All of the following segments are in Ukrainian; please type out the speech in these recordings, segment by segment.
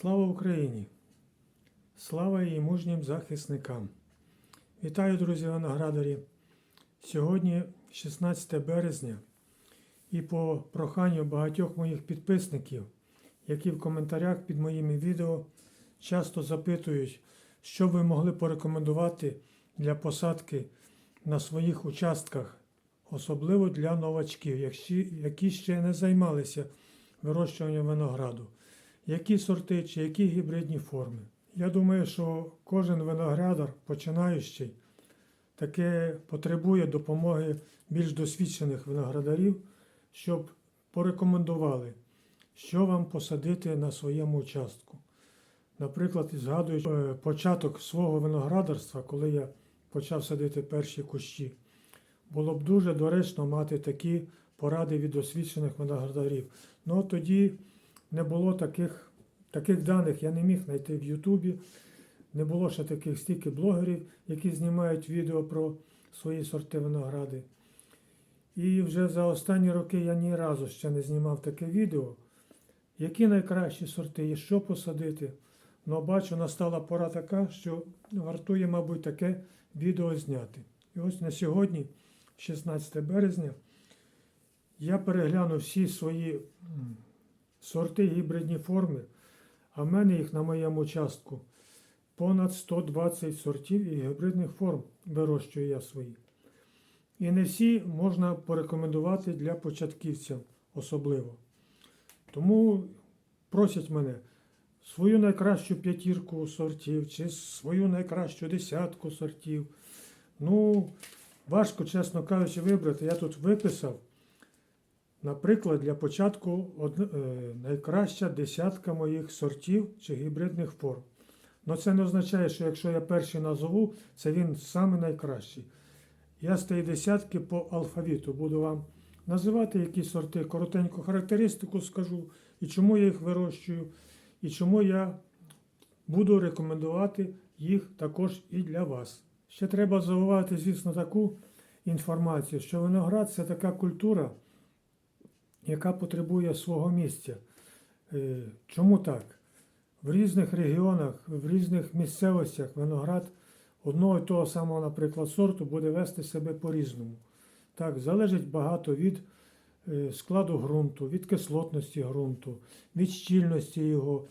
Слава Україні! Слава її мужнім захисникам! Вітаю, друзі виноградарі! Сьогодні 16 березня, і по проханню багатьох моїх підписників, які в коментарях під моїми відео часто запитують, що ви могли порекомендувати для посадки на своїх участках, особливо для новачків, які ще не займалися вирощуванням винограду. Які сорти чи які гібридні форми? Я думаю, що кожен виноградар, починаючий, таке потребує допомоги більш досвідчених виноградарів, щоб порекомендували, що вам посадити на своєму участку. Наприклад, згадуючи е, початок свого виноградарства, коли я почав садити перші кущі, було б дуже доречно мати такі поради від досвідчених виноградарів. Ну тоді не було таких, таких даних, я не міг знайти в Ютубі. Не було ще таких стільки блогерів, які знімають відео про свої сорти виногради. І вже за останні роки я ні разу ще не знімав таке відео, які найкращі сорти і що посадити. Ну, бачу, настала пора така, що вартує, мабуть, таке відео зняти. І ось на сьогодні, 16 березня, я переглянув всі свої сорти гібридні форми, а в мене їх на моєму участку понад 120 сортів і гібридних форм вирощую я свої. І не всі можна порекомендувати для початківців особливо. Тому просять мене свою найкращу п'ятірку сортів чи свою найкращу десятку сортів. Ну, важко, чесно кажучи, вибрати. Я тут виписав, наприклад, для початку е, найкраща десятка моїх сортів чи гібридних форм. Ну це не означає, що якщо я перший назову, це він саме найкращий. Я з тієї десятки по алфавіту буду вам називати якісь сорти, коротеньку характеристику скажу, і чому я їх вирощую, і чому я буду рекомендувати їх також і для вас. Ще треба зауважити, звісно, таку інформацію, що виноград це така культура, яка потребує свого місця. Е, Чому так? В різних регіонах, в різних місцевостях виноград одного і того самого, наприклад, сорту буде вести себе по-різному. Так, залежить багато від е, складу ґрунту, від кислотності ґрунту, від щільності його,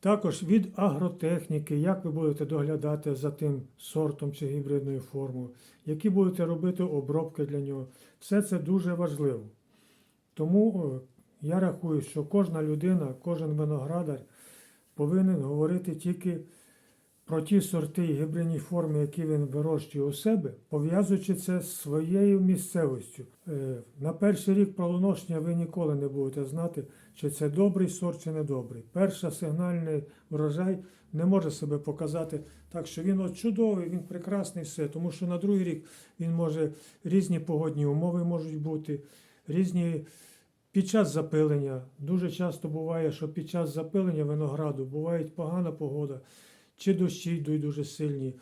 також від агротехніки, як ви будете доглядати за тим сортом чи гібридною формою, які будете робити обробки для нього. Все це дуже важливо. Тому е, я рахую, що кожна людина, кожен виноградар повинен говорити тільки про ті сорти і гібридні форми, які він вирощує у себе, пов'язуючи це з своєю місцевістю. Е, На перший рік плодоношення ви ніколи не будете знати, чи це добрий сорт, чи недобрий. Перша сигнальний врожай не може себе показати так, що він от чудовий, він прекрасний все, тому що на другий рік він може різні погодні умови можуть бути, різні під час запилення. Дуже часто буває, що під час запилення винограду буває погана погода, чи дощі йдуть дуже сильні,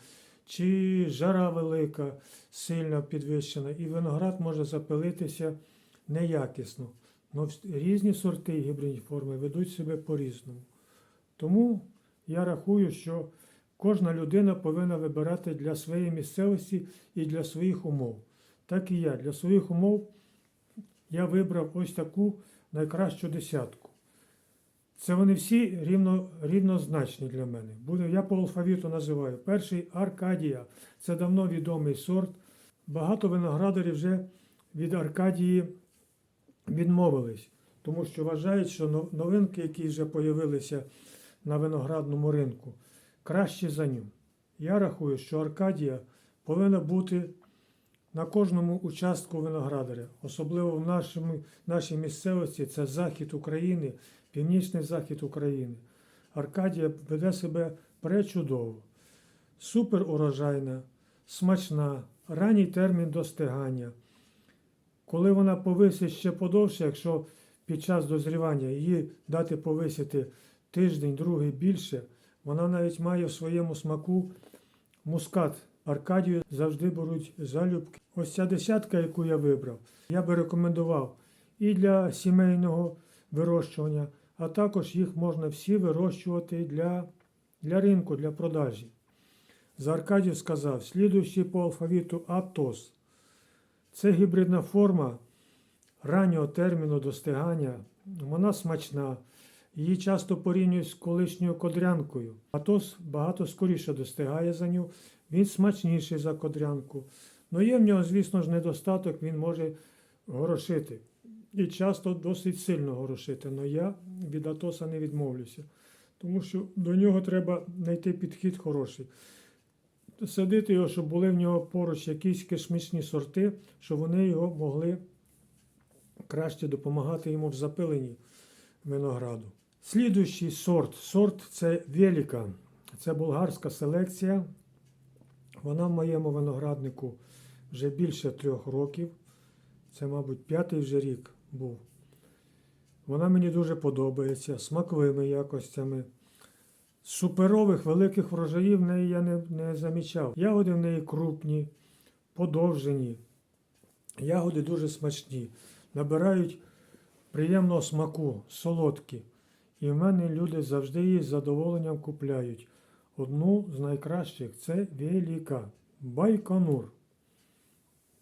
чи жара велика, сильно підвищена, і виноград може запилитися неякісно. Но різні сорти гібридні форми ведуть себе по-різному. Тому я рахую, що кожна людина повинна вибирати для своєї місцевості і для своїх умов. Так і я для своїх умов я вибрав ось таку найкращу десятку. Це вони всі рівно, рівнозначні для мене. Буду, я по алфавіту називаю. Перший Аркадія. Це давно відомий сорт. Багато виноградарів вже від Аркадії відмовились, тому що вважають, що новинки, які вже з'явилися на виноградному ринку, кращі за ню. Я рахую, що Аркадія повинна бути на кожному участку виноградаря, особливо в нашому, нашій місцевості, це захід України, північний захід України. Аркадія веде себе пречудово, супер урожайна, смачна, ранній термін достигання. Коли вона повисить ще подовше, якщо під час дозрівання її дати повисити тиждень, другий більше, вона навіть має в своєму смаку мускат. Аркадію завжди беруть залюбки. Ось ця десятка, яку я вибрав, я би рекомендував і для сімейного вирощування, а також їх можна всі вирощувати для, для ринку, для продажі. За Аркадів сказав, слідуючий по алфавіту Атос. Це гібридна форма раннього терміну достигання. Вона смачна. Її часто порівнюють з колишньою кодрянкою. Атос багато скоріше достигає за нього. Він смачніший за кодрянку. Ну є в нього, звісно ж, недостаток, він може горошити. І часто досить сильно горошити. Але я від Атоса не відмовлюся. Тому що до нього треба знайти підхід хороший. Садити його, щоб були в нього поруч якісь кишмічні сорти, щоб вони його могли краще допомагати йому в запиленні винограду. Слідуючий сорт. Сорт це Веліка. Це болгарська селекція. Вона в моєму винограднику вже більше трьох років. Це, мабуть, п'ятий вже рік був. Вона мені дуже подобається, смаковими якостями. Суперових великих врожаїв в неї я не, не замічав. Ягоди в неї крупні, подовжені. Ягоди дуже смачні, набирають приємного смаку, солодкі. І в мене люди завжди її з задоволенням купляють. Одну з найкращих це Веліка Байконур.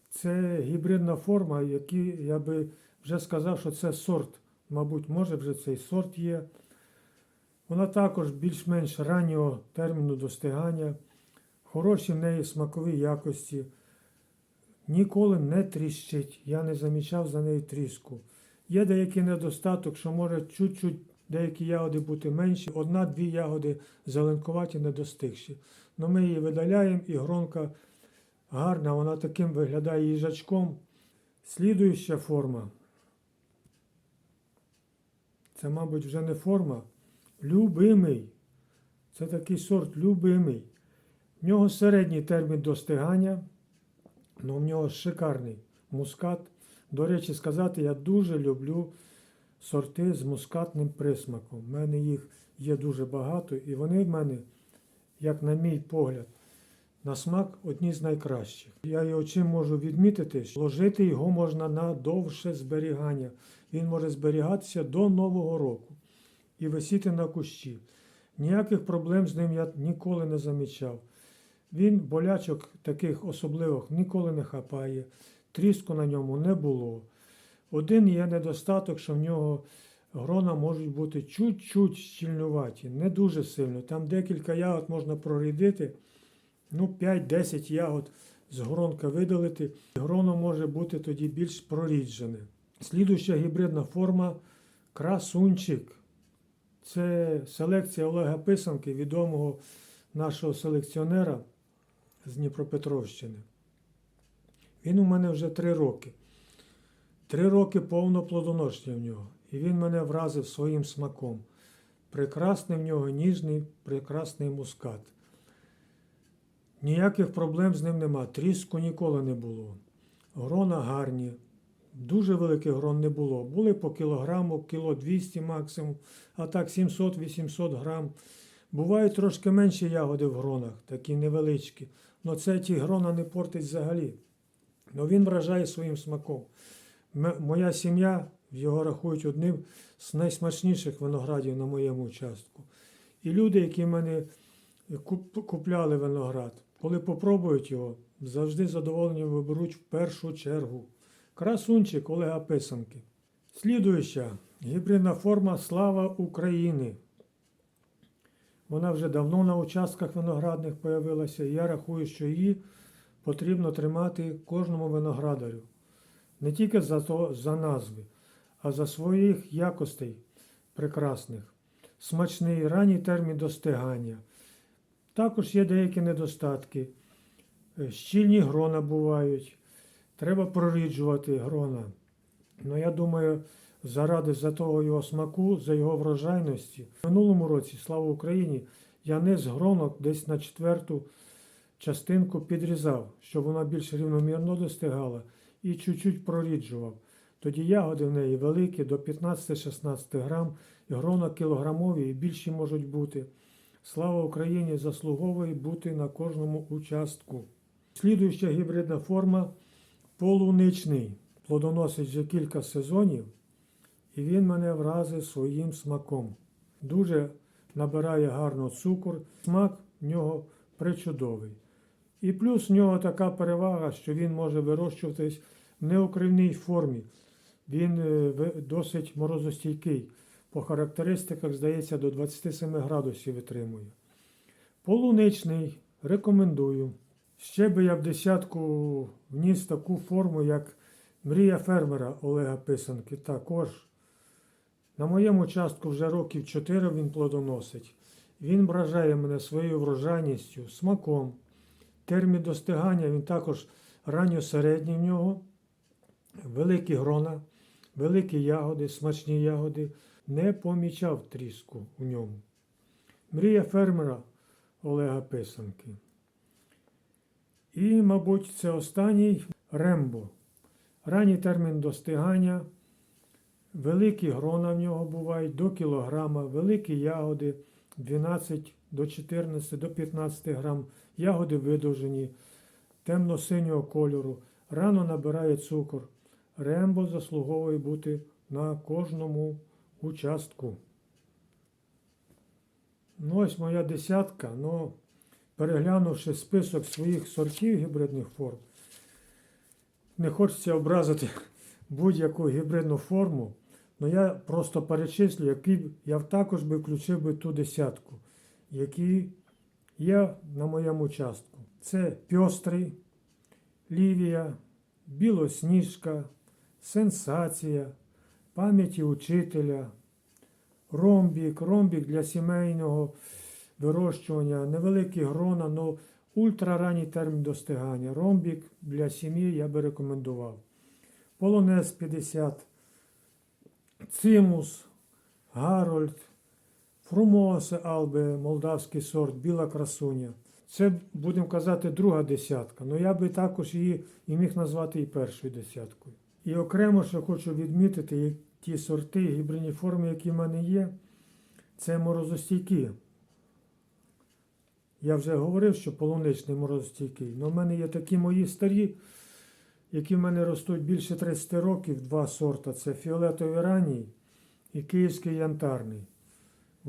Це гібридна форма, який я би вже сказав, що це сорт. Мабуть, може вже цей сорт є. Вона також більш-менш раннього терміну достигання, хороші в неї смакові якості. Ніколи не тріщить. Я не замічав за нею тріску. Є деякий недостаток, що може чуть-чуть деякі ягоди бути менші, одна-дві ягоди зеленкуваті, недостигші. Но ми її видаляємо і гронка гарна, вона таким виглядає їжачком. Слідуюча форма. Це, мабуть, вже не форма. Любимий. Це такий сорт любимий. В нього середній термін достигання, але в нього шикарний мускат. До речі, сказати, я дуже люблю сорти з мускатним присмаком. У мене їх є дуже багато, і вони в мене, як на мій погляд, на смак одні з найкращих. Я його чим можу відмітити, що ложити його можна на довше зберігання. Він може зберігатися до Нового року і висіти на кущі. Ніяких проблем з ним я ніколи не замічав. Він болячок таких особливих ніколи не хапає, тріску на ньому не було. Один є недостаток, що в нього грона можуть бути чуть-чуть щільнуваті, не дуже сильно. Там декілька ягод можна прорідити, ну 5-10 ягод з гронка видалити. Гроно може бути тоді більш проріджене. Слідуюча гібридна форма красунчик. Це селекція Олега Писанки, відомого нашого селекціонера з Дніпропетровщини. Він у мене вже три роки. Три роки повно плодоношення в нього. І він мене вразив своїм смаком. Прекрасний в нього ніжний, прекрасний мускат. Ніяких проблем з ним нема. Тріску ніколи не було. Грона гарні. Дуже великих грон не було. Були по кілограму, кіло 200 максимум, а так 700-800 грам. Бувають трошки менші ягоди в гронах, такі невеличкі. Але це ті грона не портить взагалі. Но він вражає своїм смаком. Моя сім'я його рахують одним з найсмачніших виноградів на моєму участку. І люди, які мене купляли виноград, коли попробують його, завжди з задоволенням виберуть в першу чергу. Красунчик Олега Писанки. Слідуюча гібридна форма Слава України. Вона вже давно на участках виноградних появилася. і Я рахую, що її потрібно тримати кожному виноградарю. Не тільки за, за назви, а за своїх якостей прекрасних. Смачний ранній термін достигання. Також є деякі недостатки. Е, Щільні грона бувають. Треба проріджувати грона. Ну, я думаю, заради за того його смаку, за його врожайності. В минулому році, слава Україні, я не з гронок десь на четверту частинку підрізав, щоб вона більш рівномірно достигала, і чуть-чуть проріджував. Тоді ягоди в неї великі, до 15-16 грам, і грона кілограмові і більші можуть бути. Слава Україні заслуговує бути на кожному участку. Слідуюча гібридна форма полуничний. Плодоносить вже кілька сезонів. і він мене вразив своїм смаком. Дуже набирає гарно цукор, смак в нього причудовий. І плюс в нього така перевага, що він може вирощуватись в неокривній формі. Він е, досить морозостійкий. По характеристиках, здається, до 27 градусів витримує. Полуничний рекомендую. Ще би я в десятку вніс таку форму, як мрія фермера Олега Писанки. Також на моєму частку вже років 4 він плодоносить. Він вражає мене своєю врожайністю, смаком. Термін достигання він також ранньо-середній в нього, великі грона, великі ягоди, смачні ягоди. Не помічав тріску у ньому. Мрія фермера Олега Писанки. І, мабуть, це останній рембо. Ранній термін достигання, великі грона в нього бувають до кілограма, великі ягоди 12 до 14 до 15 грам, ягоди видовжені, темно-синього кольору, рано набирає цукор. Рембо заслуговує бути на кожному участку. Ну, ось моя десятка. Ну, переглянувши список своїх сортів гібридних форм, не хочеться образити будь-яку гібридну форму, але я просто перечислю, які б я також би включив би ту десятку, які є на моєму участку. Це пьострий, лівія, білосніжка, сенсація, пам'яті учителя, ромбік, ромбік для сімейного вирощування, невеликі грона, але ультраранній термін достигання. Ромбік для сім'ї я би рекомендував. Полонез 50, цимус, Гарольд, Фрумосе Албе, молдавський сорт, біла красуня. Це, будемо казати, друга десятка. але я би також її і міг назвати і першою десяткою. І окремо ще хочу відмітити ті сорти, гібридні форми, які в мене є, це морозостійкі. Я вже говорив, що полуничний морозостійкий. але в мене є такі мої старі, які в мене ростуть більше 30 років, два сорта. Це фіолетовий ранній і київський янтарний.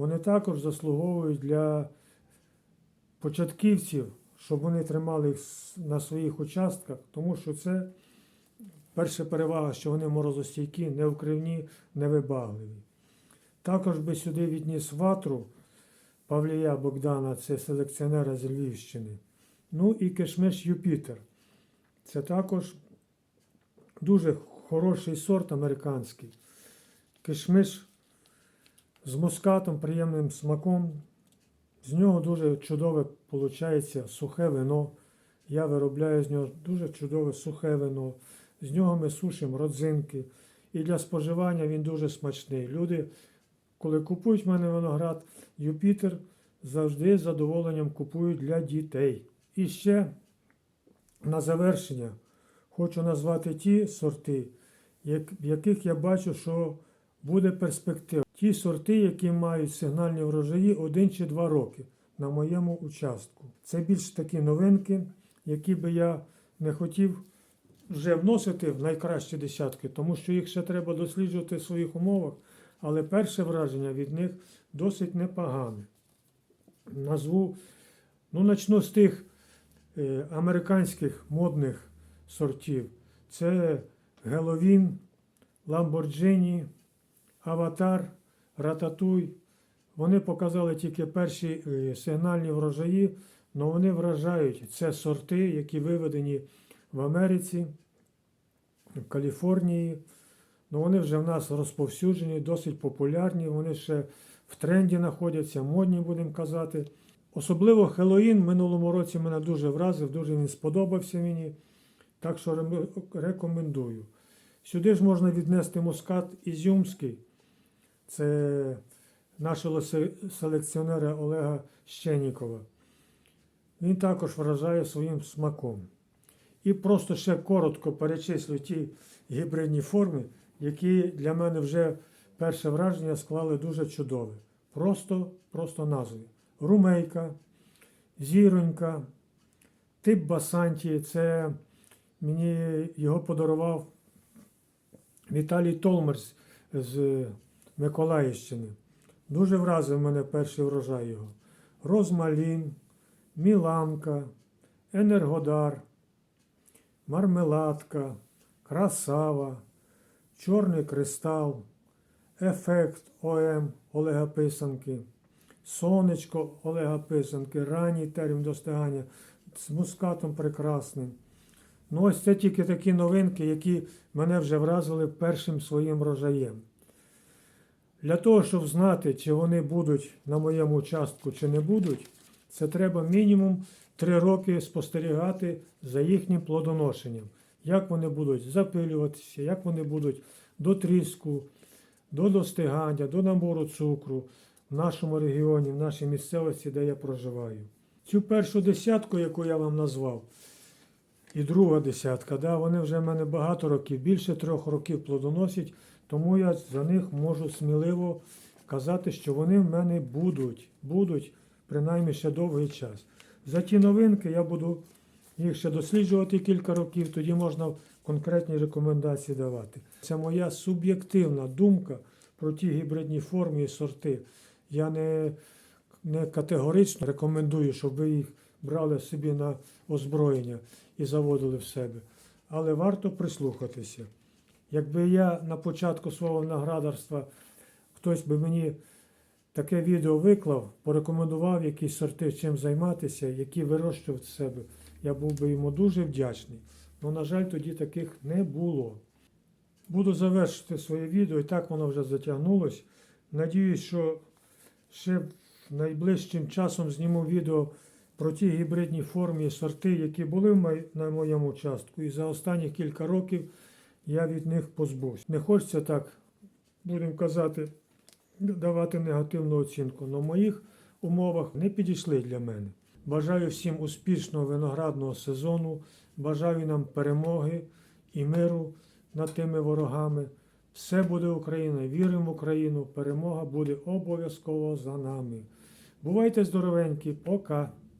Вони також заслуговують для початківців, щоб вони тримали їх на своїх участках, тому що це перша перевага, що вони морозостійкі, не вкривні, не вибагливі. Також би сюди відніс ватру Павлія Богдана, це селекціонера з Львівщини. Ну і кишмиш Юпітер. Це також дуже хороший сорт американський. Кишмиш з мускатом, приємним смаком. З нього дуже чудове виходить сухе вино. Я виробляю з нього дуже чудове сухе вино. З нього ми сушимо родзинки. І для споживання він дуже смачний. Люди, коли купують в мене виноград, Юпітер завжди з задоволенням купують для дітей. І ще на завершення хочу назвати ті сорти, в яких я бачу, що буде перспектива. Ті сорти, які мають сигнальні врожаї 1 чи 2 роки на моєму участку. Це більш такі новинки, які би я не хотів вже вносити в найкращі десятки, тому що їх ще треба досліджувати в своїх умовах, але перше враження від них досить непогане. Назву, ну, начну з тих е, американських модних сортів. Це Геловін, Ламборджині, Аватар, Рататуй. Вони показали тільки перші е, сигнальні врожаї, але вони вражають. Це сорти, які виведені в Америці, в Каліфорнії. Ну, вони вже в нас розповсюджені, досить популярні, вони ще в тренді знаходяться, модні, будемо казати. Особливо Хеллоїн минулому році мене дуже вразив, дуже він сподобався мені. Так що рекомендую. Сюди ж можна віднести мускат Ізюмський. Це нашого селекціонера Олега Щенікова. Він також вражає своїм смаком. І просто ще коротко перечислю ті гібридні форми, які для мене вже перше враження склали дуже чудове. Просто, просто назви. Румейка, зіронька, тип Басанті. Це мені його подарував Віталій Толмерс з Миколаївщини. Дуже вразив мене перший врожай його. Розмалін, Міланка, Енергодар, Мармеладка, Красава, Чорний кристал, Ефект ОМ Олега Писанки, Сонечко Олега Писанки, ранній термін достигання з мускатом прекрасним. Ну, ось це тільки такі новинки, які мене вже вразили першим своїм рожаєм. Для того, щоб знати, чи вони будуть на моєму участку, чи не будуть, це треба мінімум 3 роки спостерігати за їхнім плодоношенням. Як вони будуть запилюватися, як вони будуть до тріску, до достигання, до набору цукру в нашому регіоні, в нашій місцевості, де я проживаю. Цю першу десятку, яку я вам назвав, і друга десятка, да, вони вже в мене багато років, більше трьох років плодоносять, тому я за них можу сміливо казати, що вони в мене будуть, будуть принаймні ще довгий час. За ті новинки я буду їх ще досліджувати кілька років, тоді можна конкретні рекомендації давати. Це моя суб'єктивна думка про ті гібридні форми і сорти. Я не, не категорично рекомендую, щоб ви їх брали собі на озброєння і заводили в себе. Але варто прислухатися. Якби я на початку свого виноградарства хтось би мені таке відео виклав, порекомендував якісь сорти чим займатися, які вирощувати себе, я був би йому дуже вдячний. Але, на жаль, тоді таких не було. Буду завершити своє відео, і так воно вже затягнулось. Надіюсь, що ще найближчим часом зніму відео про ті гібридні форми і сорти, які були на моєму участку. І за останні кілька років я від них позбувся. Не хочеться так, будемо казати, давати негативну оцінку. але в моїх умовах не підійшли для мене. Бажаю всім успішного виноградного сезону, бажаю нам перемоги і миру над тими ворогами. Все буде Україна, віримо в Україну, перемога буде обов'язково за нами. Бувайте здоровенькі, пока!